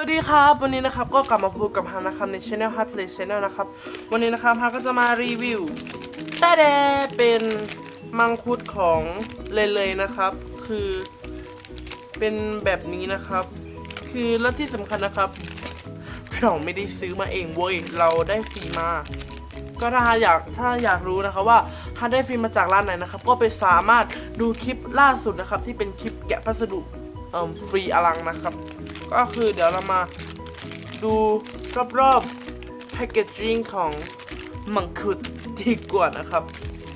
สวัสดีครับวันนี้นะครับก็กลับมาพบกับฮานะครับในช anel Hard Play Channel นะครับวันนี้นะครับฮาก็จะมารีวิวแต่แดเป็นมังคุดของเลยเลยนะครับ คือเป็นแบบนี้นะครับ คือและที่สำคัญนะครับเราไม่ได้ซื้อมาเองเว้ยเราได้ฟรีมา ก็ถ้าอยากถ้าอยากรู้นะครับว่าฮาได้ฟรีมาจากร้านไหนนะครับ ก็ไปสามารถดูคลิปล่าสุดนะครับ ที่เป็นคลิปแกะพัสดุฟรีอลังนะครับ ก็คือเดี๋ยวเรามาดูรอบๆแพคเกจจิ้งของมังคุดดีกว่านะครับ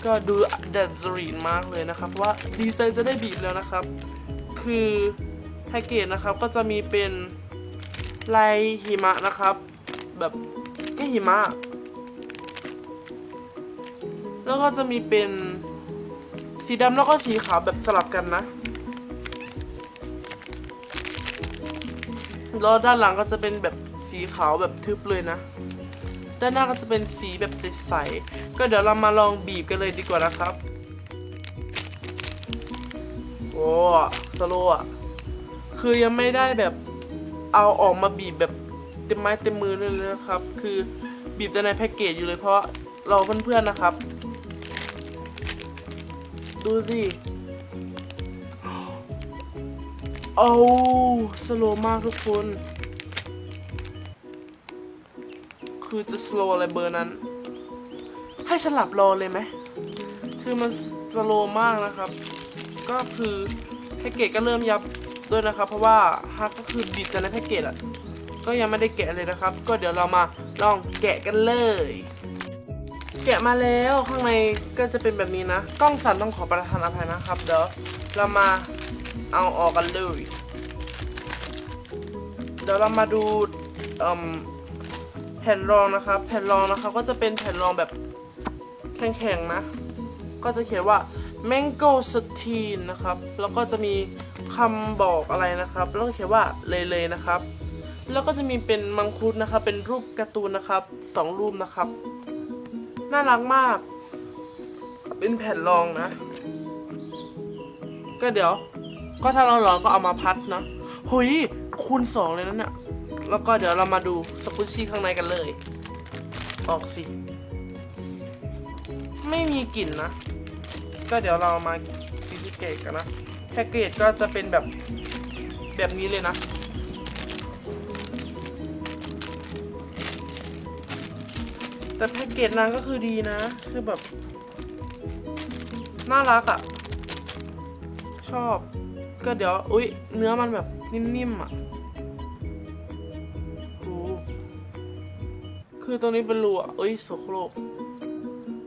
ก็ดูเดนซรีนมากเลยนะครับเพราะว่าดีใจจะได้บีบแล้วนะครับ คือแพ็กเกจนะครับก็จะมีเป็นลายหิมะนะครับ แบบแค่หิมะ แล้วก็จะมีเป็นสีดำแล้วก็สีขาวแบบสลับกันนะ แล้วด้านหลังก็จะเป็นแบบสีขาวแบบทึบเลยนะ ด้านหน้าก็จะเป็นสีแบบใสๆ ก็เดี๋ยวเรามาลองบีบกันเลยดีกว่านะครับ โอ้สโลว์อะคือยังไม่ได้แบบเอาออกมาบีบแบบเต็มไม้เต็มมือเลยนะครับ คือบีบแต่ในแพ็กเกจอยู่เลยเพราะเราเพื่อนๆนะครับ ดูสิ โอ้สโลมากทุกคน คือจะสโลอะไรเบอร์นั้น ให้ฉันหลับรอเลยไหม คือมันสโลมากนะครับ ก็คือแพ็กเกจก็เริ่มยับด้วยนะครับ เพราะว่าฮักก็คือบิดแต่ในแพ็กเกจอะก็ยังไม่ได้แกะเลยนะครับ ก็เดี๋ยวเรามาลองแกะกันเลย แกะมาแล้วข้างในก็จะเป็นแบบนี้นะ กล้องสั่นต้องขอประทานอภัยนะครับ เดี๋ยวเรามา เอาออกกันเลย เดี๋ยวเรามาดูแผ่นรองนะครับ แผ่นรองนะครับก็จะเป็นแผ่นรองแบบแข็งๆนะ ก็จะเขียนว่า mango s t e a n นะครับ แล้วก็จะมีคำบอกอะไรนะครับ แล้วก็เขียนว่าเลยๆนะครับ แล้วก็จะมีเป็นมังคุดนะครับ เป็นรูปการ์ตูนนะครับสองรูปนะครับ น่ารักมาก เป็นแผ่นรองนะ ก็เดี๋ยว ก็ถ้าเราลองก็เอามาพัดนะหุยคูณสองเลยนะเนี่ย แล้วก็เดี๋ยวเรามาดูสกุชชี่ข้างในกันเลย ออกสิ ไม่มีกลิ่นนะ ก็เดี๋ยวเรามาซีทีเกตกันนะแพ็กเกจก็จะเป็นแบบแบบนี้เลยนะแต่แพ็กเกจนางก็คือดีนะ คือแบบ น่ารักอะ่ะ ชอบ ก็เดี๋ยวอุ๊ยเนื้อมันแบบนิ่มๆอะ่ะดูคือตรงนี้เป็นรูอะเอ้ยโสโครก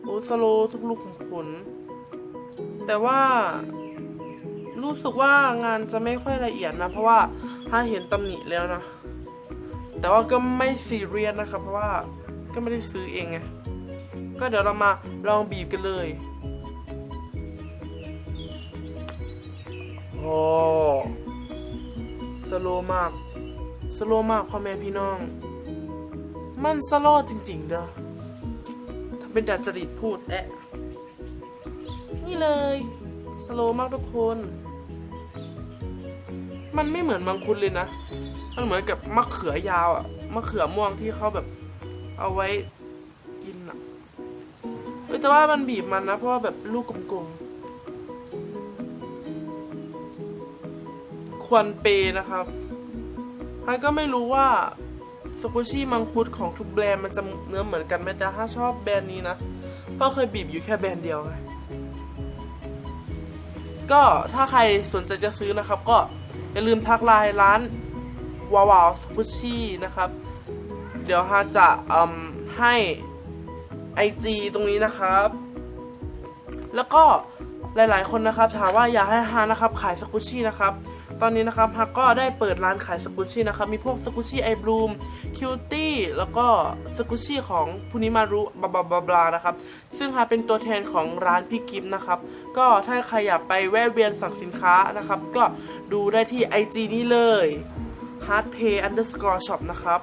โอ้สโลทุกลูกของขนแต่ว่า รู้สึกว่างานจะไม่ค่อยละเอียดนะ เพราะว่าถ้าเห็นตำหนิแล้วนะ แต่ว่าก็ไม่ซีเรียสนะครับ เพราะว่าก็ไม่ได้ซื้อเองไงก็เดี๋ยวเรามาลองบีบกันเลย โอ้สโลมาก สโลมากพ่อแม่พี่น้อง มันสโลจริงๆเด้อถ้าเป็นดัดจริตพูดแอะนี่เลย สโลมากทุกคน มันไม่เหมือนมังคุดเลยนะ มันเหมือนกับมะเขือยาวอะมะเขือม่วงที่เขาแบบ เอาไว้กินอะแต่ว่ามันบีบมันนะ เพราะว่าแบบลูกกลมๆ ควรเปย์นะครับฮันก็ไม่รู้ว่าสกูชี่มังคุดของทุกแบรนด์มันจะเนื้อเหมือนกันไหมแต่ถ้าชอบแบรนด์นี้นะเพราะเคยบีบอยู่แค่แบรนด์เดียวไงก็ถ้าใครสนใจจะซื้อนะครับ ก็อย่าลืมทักไลน์ร้านวาวาวสกูชี่นะครับ เดี๋ยวฮาจะให้ IG ตรงนี้นะครับ แล้วก็หลายๆ คนนะครับ ถามว่าอยากให้ฮานะครับ ขายสกุชชี่นะครับ ตอนนี้นะครับฮาก็ได้เปิดร้านขายสกุชชี่นะครับ มีพวกสกุชชี่ไอบลูมคิวตี้แล้วก็สกุชชี่ของพูนิมารุบลาบลาบลาบลานะครับ ซึ่งฮาเป็นตัวแทนของร้านพี่กิฟนะครับ ก็ถ้าใครอยากไปแวะเวียนสั่งสินค้านะครับ ก็ดูได้ที่ IG นี้เลย hardpay underscore shop นะครับ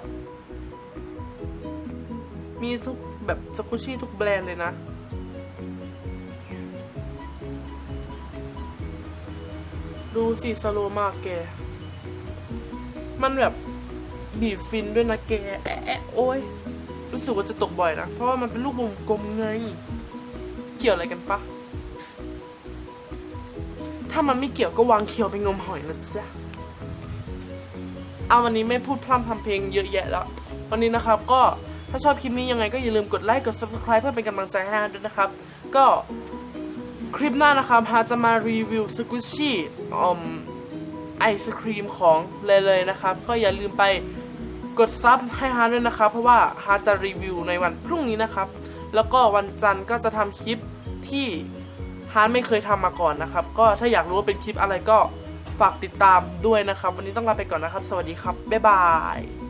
มีทุกแบบสกุชี่ทุกแบรนด์เลยนะ ดูสิสโลมากแก มันแบบบีบฟินด้วยนะแกแอะแอะโอ้ยรู้สึกว่าจะตกบ่อยนะ เพราะว่ามันเป็นลูกวงกลมไง เกี่ยวอะไรกันปะ ถ้ามันไม่เกี่ยวก็วางเคียวไปงมหอยนะจ๊ะเอาวันนี้ไม่พูดพร่ำทำเพลงเยอะแยะแล้ว วันนี้นะครับก็ถ้าชอบคลิปนี้ยังไงก็อย่าลืมกดไลค์กด subscribe เพื่อเป็นกำลังใจให้ด้วยนะครับ ก็ คลิปหน้านะครับฮาจะมารีวิวสกุชชี่อมไอศครีมของเลยเลยนะครับ ก็อย่าลืมไปกดซับให้ฮาด้วยนะครับ เพราะว่าฮาจะรีวิวในวันพรุ่งนี้นะครับ แล้วก็วันจันทร์ก็จะทำคลิปที่ฮาร์ไม่เคยทำมาก่อนนะครับ ก็ถ้าอยากรู้ว่าเป็นคลิปอะไรก็ฝากติดตามด้วยนะครับ วันนี้ต้องลาไปก่อนนะครับ สวัสดีครับ บ๊ายบาย